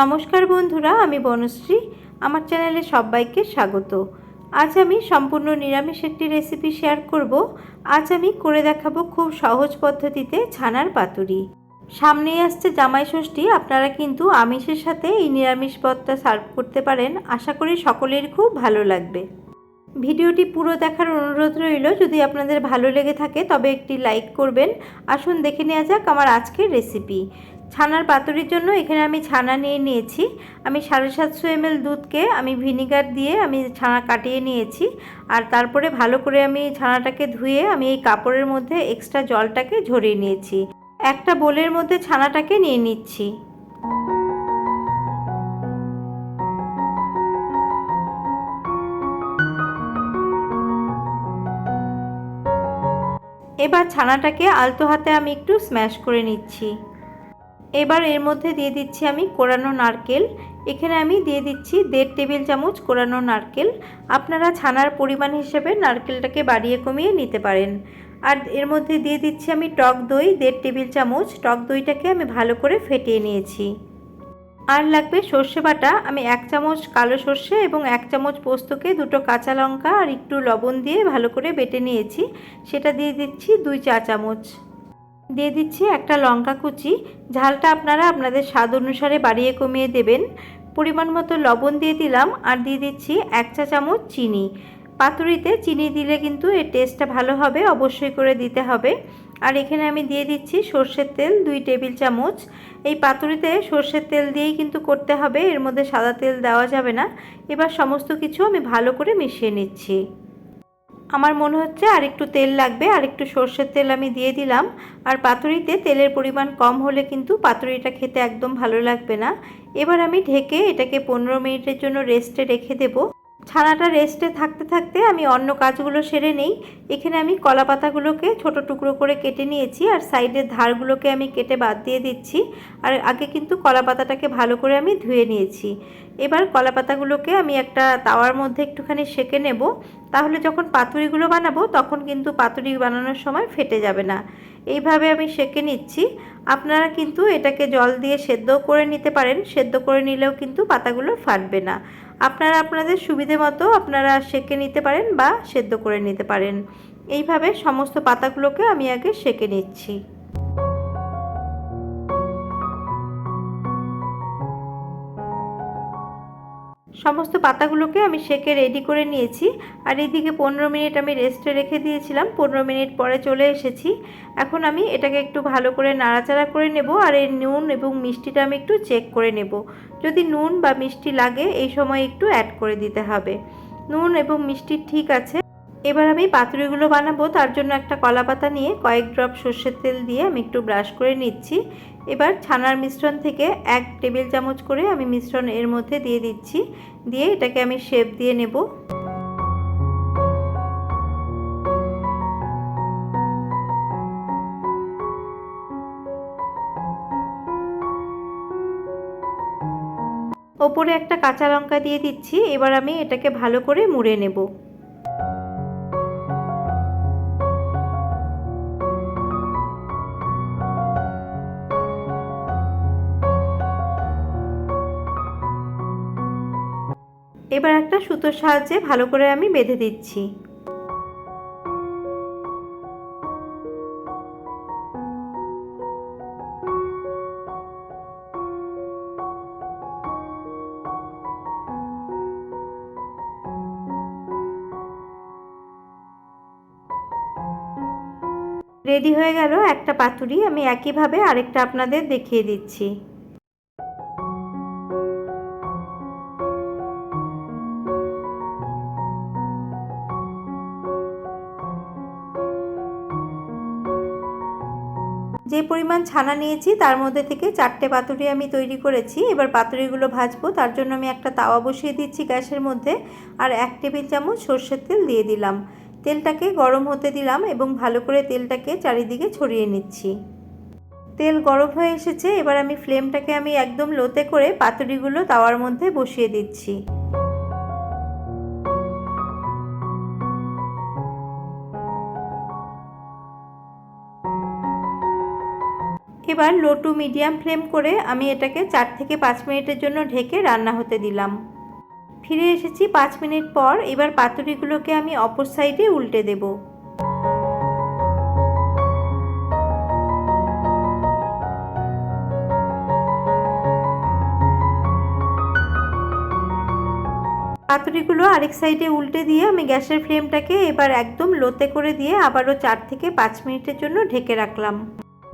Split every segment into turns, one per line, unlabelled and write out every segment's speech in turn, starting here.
নমস্কার বন্ধুরা, আমি বনশ্রী। আমার চ্যানেলে সবাইকে স্বাগত। আজ আমি সম্পূর্ণ নিরামিষ একটি রেসিপি শেয়ার করব। আজ আমি করে দেখাবো খুব সহজ পদ্ধতিতে ছানার পাতুরি। সামনেই আসছে জামাই ষষ্ঠী, আপনারা কিন্তু আমিষের সাথে এই নিরামিষ পদটা সার্ভ করতে পারেন। আশা করি সকলের খুব ভালো লাগবে। ভিডিওটি পুরো দেখার অনুরোধ রইল, যদি আপনাদের ভালো লেগে থাকে তবে একটি লাইক করবেন। আসুন দেখে নেওয়া যাক আমার আজকের রেসিপি ছানার পাতুরির জন্য এখানে আমি ছানা নিয়ে নিয়েছি। আমি সাড়ে সাতশো এমএল দুধকে আমি ভিনিগার দিয়ে আমি ছানা কাটিয়ে নিয়েছি। আর তারপরে ভালো করে আমি ছানাটাকে ধুয়ে আমি এই কাপড়ের মধ্যে এক্সট্রা জলটাকে ঝরিয়ে নিয়েছি। একটা বোলের মধ্যে ছানাটাকে নিয়ে নিচ্ছি। এবার ছানাটাকে আলতো হাতে আমি একটু স্ম্যাশ করে নিচ্ছি। এবার এর মধ্যে দিয়ে দিচ্ছি আমি কোরানো নারকেল। এখানে আমি দিয়ে দিচ্ছি দেড় টেবিল চামচ কোরানো নারকেল। আপনারা ছানার পরিমাণ হিসেবে নারকেলটাকে বাড়িয়ে কমিয়ে নিতে পারেন। আর এর মধ্যে দিয়ে দিচ্ছি আমি টক দই, দেড় টেবিল চামচ। টক দইটাকে আমি ভালো করে ফেটিয়ে নিয়েছি। আর লাগবে সর্ষে বাটা। আমি এক চামচ কালো সর্ষে এবং এক চামচ পোস্তকে দুটো কাঁচা লঙ্কা আর একটু লবণ দিয়ে ভালো করে বেটে নিয়েছি। সেটা দিয়ে দিচ্ছি দুই চা চামচ। দিয়ে দিচ্ছি একটা লঙ্কা কুচি। ঝালটা আপনারা আপনাদের স্বাদ অনুসারে বাড়িয়ে কমিয়ে দেবেন। পরিমাণ মতো লবণ দিয়ে দিলাম আর দিয়ে দিচ্ছি এক চা চামচ চিনি। পাতুরিতে চিনি দিলে কিন্তু এর টেস্টটা ভালো হবে, অবশ্যই করে দিতে হবে। আর এখানে আমি দিয়ে দিচ্ছি সর্ষের তেল দুই টেবিল চামচ। এই পাতুরিতে সর্ষের তেল দিয়েই কিন্তু করতে হবে, এর মধ্যে সাদা তেল দেওয়া যাবে না। এবার সমস্ত কিছু আমি ভালো করে মিশিয়ে নিচ্ছি। আমার মনে হচ্ছে আর একটু তেল লাগবে, আর একটু সর্ষের তেল আমি দিয়ে দিলাম। আর পাতুরিতে তেলের পরিমাণ কম হলে কিন্তু পাতুরিটা খেতে একদম ভালো লাগবে না। এবার আমি ঢেকে এটাকে পনেরো মিনিটের জন্য রেস্টে রেখে দেবো। ছানাটা রেস্টে থাকতে থাকতে আমি অন্য কাজগুলো সেরে নেই। এখানে আমি কলা পাতাগুলোকে ছোটো টুকরো করে কেটে নিয়েছি আর সাইডের ধারগুলোকে আমি কেটে বাদ দিয়ে দিচ্ছি। আর আগে কিন্তু কলা পাতাটাকে ভালো করে আমি ধুয়ে নিয়েছি। এবার কলা পাতাগুলোকে আমি একটা তাওয়ার মধ্যে একটুখানি সেকে নেব। তাহলে যখন পাতুরিগুলো বানাবো, তখন কিন্তু পাতুরি বানানোর সময় ফেটে যাবে না। এইভাবে আমি সেকে নিচ্ছি। আপনারা কিন্তু এটাকে জল দিয়ে সেদ্ধ করে নিতে পারেন। সেদ্ধ করে নিলেও কিন্তু পাতাগুলো ফাটবে না। আপনারা আপনাদের সুবিধে মতো আপনারা সেঁকে নিতে পারেন বা সেদ্ধ করে নিতে পারেন। এইভাবে সমস্ত পাতাগুলোকে আমি আগে সেঁকে নিচ্ছি। সমস্ত পাতাগুলোকে আমি সেকে রেডি করে নিয়েছি। আর এদিকে পনেরো মিনিট আমি রেস্টে রেখে দিয়েছিলাম। পনেরো মিনিট পরে চলে এসেছি। এখন আমি এটাকে একটু ভালো করে নাড়াচাড়া করে নেব। আর এর নুন এবং মিষ্টিটা আমি একটু চেক করে নেব। যদি নুন বা মিষ্টি লাগে, এই সময় একটু অ্যাড করে দিতে হবে। নুন এবং মিষ্টি ঠিক আছে। এবার আমি পাতুরিগুলো বানাবো, তার জন্য একটা কলা পাতা নিয়ে কয়েক ড্রপ সর্ষের তেল দিয়ে আমি একটু ব্রাশ করে নিচ্ছি। এবার ছানার মিশ্রণ থেকে এক টেবিল চামচ করে আমি মিশ্রণ এর মধ্যে দিয়ে দিচ্ছি, দিয়ে এটাকে আমি শেপ দিয়ে নেব। ওপরে একটা কাঁচা লঙ্কা দিয়ে দিচ্ছি, এবার আমি এটাকে ভালো করে মুড়ে নেব। এবার একটা সুতোর সাহায্যে ভালো করে আমি বেঁধে দিচ্ছি। রেডি হয়ে গেল একটা পাতুরি। আমি একইভাবে আরেকটা আপনাদের দেখিয়ে দিচ্ছি। যে পরিমাণ ছানা নিয়েছি, তার মধ্যে থেকে চারটে পাতুরি আমি তৈরি করেছি। এবার পাতুরিগুলো ভাজবো, তার জন্য আমি একটা তাওয়া বসিয়ে দিচ্ছি গ্যাসের মধ্যে আর এক টেবিল চামচ সর্ষের তেল দিয়ে দিলাম। তেলটাকে গরম হতে দিলাম এবং ভালো করে তেলটাকে চারিদিকে ছড়িয়ে নিচ্ছি। তেল গরম হয়ে এসেছে, এবার আমি ফ্লেমটাকে আমি একদম লোতে করে পাতুরিগুলো তাওয়ার মধ্যে বসিয়ে দিচ্ছি। এবার লো টু মিডিয়াম ফ্লেম করে আমি এটাকে চার থেকে পাঁচ মিনিটের জন্য ঢেকে রান্না হতে দিলাম। ফিরে এসেছি পাঁচ মিনিট পর, এবার পাতুরিগুলোকে আমি অপর সাইডে উল্টে দেবো। পাতুরিগুলো আরেক সাইডে উল্টে দিয়ে আমি গ্যাসের ফ্লেমটাকে এবার একদম লোতে করে দিয়ে আবারও চার থেকে পাঁচ মিনিটের জন্য ঢেকে রাখলাম।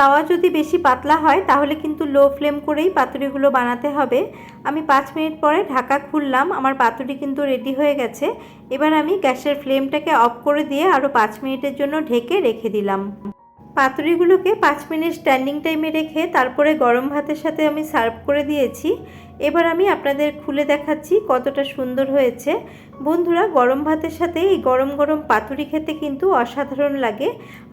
তাওয়া যদি বেশি পাতলা হয়, তাহলে কিন্তু লো ফ্লেম করেই পাতুরিগুলো বানাতে হবে। আমি পাঁচ মিনিট পরে ঢাকা খুললাম, আমার পাতুরি কিন্তু রেডি হয়ে গেছে। এবার আমি গ্যাসের ফ্লেমটাকে অফ করে দিয়ে আরও পাঁচ মিনিটের জন্য ঢেকে রেখে দিলাম। পাতুরিগুলোকে পাঁচ মিনিট স্ট্যান্ডিং টাইমে রেখে তারপরে গরম ভাতের সাথে আমি সার্ভ করে দিয়েছি। এবার আমি আপনাদের খুলে দেখাচ্ছি কতটা সুন্দর হয়েছে। বন্ধুরা, গরম ভাতের সাথে এই গরম গরম পাতুরি খেতে কিন্তু অসাধারণ লাগে।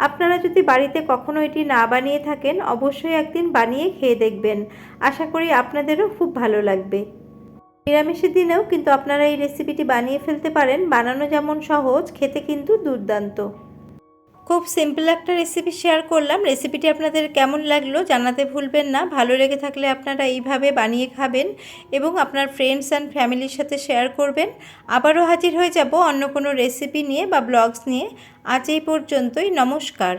আপনারা যদি বাড়িতে কখনো এটি না বানিয়ে থাকেন, অবশ্যই একদিন বানিয়ে খেয়ে দেখবেন। আশা করি আপনাদেরও খুব ভালো লাগবে। নিরামিষের দিনেও কিন্তু আপনারা এই রেসিপিটি বানিয়ে ফেলতে পারেন। বানানো যেমন সহজ, খেতে কিন্তু দুর্দান্ত। খুব সিম্পল একটা রেসিপি শেয়ার করলাম। রেসিপিটি আপনাদের কেমন লাগল জানাতে ভুলবেন না। ভালো লেগে থাকলে আপনারা এইভাবে বানিয়ে খাবেন এবং আপনার ফ্রেন্ডস অ্যান্ড ফ্যামিলির সাথে শেয়ার করবেন। আবারও হাজির হয়ে যাব অন্য কোনো রেসিপি নিয়ে বা ব্লগস নিয়ে। আজ এই পর্যন্তই, নমস্কার।